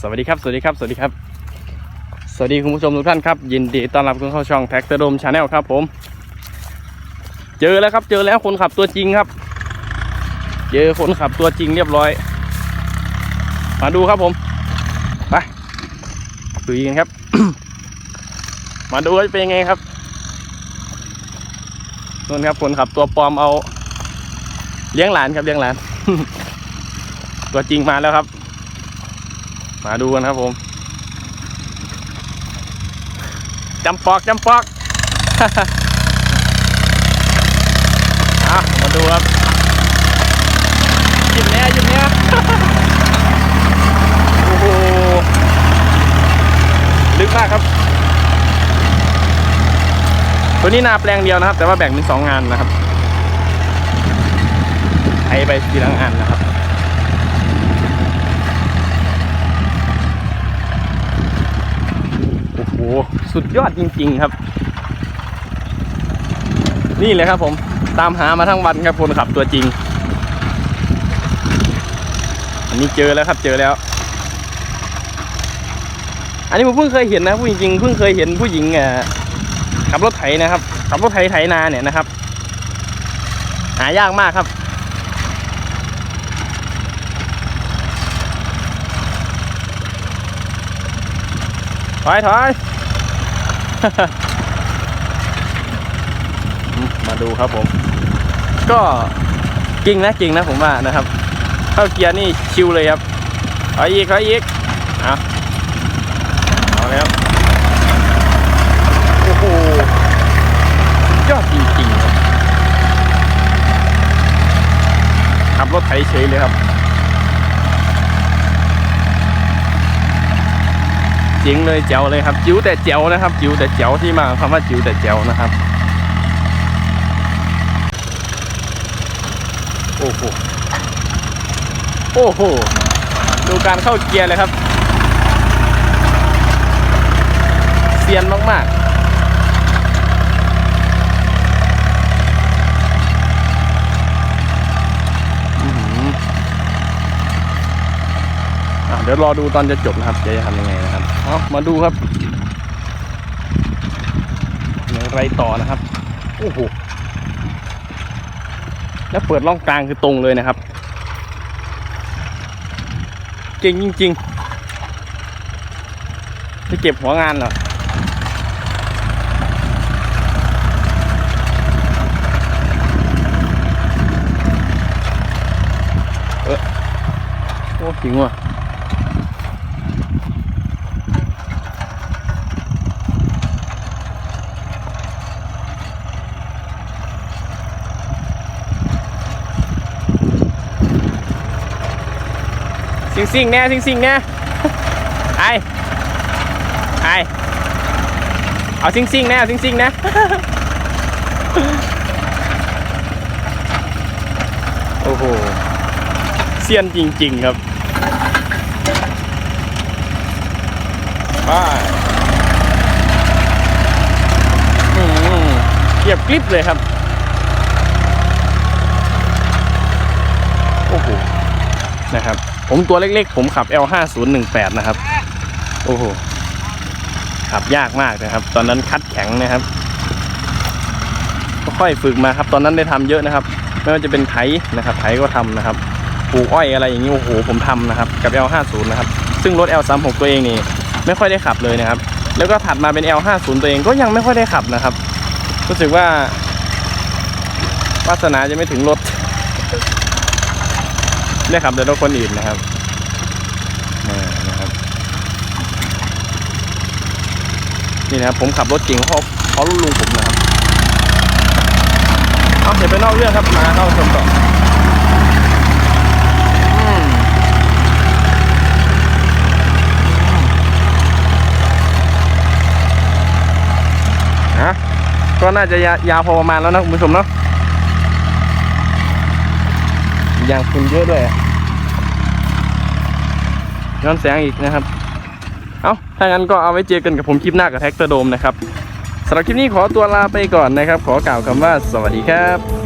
สวัสดีครับ สวัสดีครับ สวัสดีครับ สวัสดีคุณผู้ชมทุกท่านครับ ยินดีต้อนรับคุณเข้าช่องแท็กเตอร์ดมชาแนลครับผม เจอแล้วครับ เจอแล้วคนขับตัวจริงครับ เจอคนขับตัวจริงเรียบร้อย มาดูครับผม ไปดูกันครับ มาดูว่าเป็นยังไงครับนู่นครับคนขับตัวปลอมเอา เลี้ยงหลานครับเลี้ยงหลาน ตัวจริงมาแล้วครับ มาดูกันครับผมจำปอกจำปอกอะมาดูครับหยิบเนี้ยหยิบเนี้ยโอ้โหลึกมากครับ ตัวนี้นาแปลงเดียวนะครับ แต่ว่าแบ่งเป็นสองงานนะครับไทยไปทีละงานนะครับ โอ้โห สุดยอดจริง ๆ ครับ นี่เลยครับผมตามหามาทั้งวันครับคนขับตัวจริง อันนี้เจอแล้วครับเจอแล้ว อันนี้ผมเพิ่งเคยเห็นนะผู้หญิงๆเพิ่งเคยเห็นผู้หญิงเอ่อขับรถไถนะครับขับรถไถไถนาเนี่ยนะครับ หายากมากครับถอยถอย มาดูครับผม ก็จริงนะจริงนะผมว่านะครับ เข้าเกียร์นี่ชิวเลยครับถอยอีกถอยอีกเอาเอาแล้วโอ้โหยอดจริงๆครับขับรถไถเฉยเลยครับ จ๋งเลยเจ๋วเลยครับจิ๋วแต่เจ๋วนะครับจิ๋วแต่เจ๋วที่มาของคำว่าจิ๋วแต่เจ๋วนะครับโอ้โหโอ้โหดูการเข้าเกียร์เลยครับเซียนมากๆอื้อหืออะ เดี๋ยวรอดูตอนจะจบนะครับจะทำยังไงนะครับเอามาดูครับอย่างไรต่อนะครับโอ้โหแล้วเปิดร่องกลางคือตรงเลยนะครับ เก่งจริงๆจะเก็บหัวงานเหรอเออโอ้จริงว่ะ ซิงซิงแน่ซิงซิงแน่ไอไอเอาซิงซิงแน่ซิงซิงแน่โอ้โหเซียนจริง ๆ ครับไปอืมเกียบกริบเลยครับ โอ้โห นะครับ ผมตัวเล็กๆ ผมขับ L5018 นะครับ โอ้โห ขับยากมากนะครับ ตอนนั้นคัดแข็งนะครับ ค่อยฝึกมาครับ ตอนนั้นได้ทำเยอะนะครับ ไม่ว่าจะเป็นไถนะครับ ไถก็ทำนะครับปลูกอ้อยอะไรอย่างนี้ โอ้โห ผมทำนะครับ กับ L50 นะครับ ซึ่งรถ L36 ตัวเองนี่ไม่ค่อยได้ขับเลยนะครับ แล้วก็ถัดมาเป็น L50 ตัวเองก็ยังไม่ค่อยได้ขับนะครับ รู้สึกว่าวาสนาจะไม่ถึงรถ ได้ขับแต่รถคนอื่นนะครับนี่นะครับ นี่นะครับ ผมขับรถจริงเพราเพราะรุ่นลุงผมนะครับเอาเดี๋ยวไปนอกเรื่องครับมาเข้าชมต่ออืมนะก็น่าจะยายาวพอประมาณแล้วนะคุณผู้ชมเนาะ ยางคุณเยอะด้วยย้อนแสงอีกนะครับ เอาถ้างั้นก็เอาไว้เจอกันกับผมคลิปหน้ากับแท็กเตอร์โดมนะครับสำหรับคลิปนี้ขอตัวลาไปก่อนนะครับ ขอกล่าวคำว่าสวัสดีครับ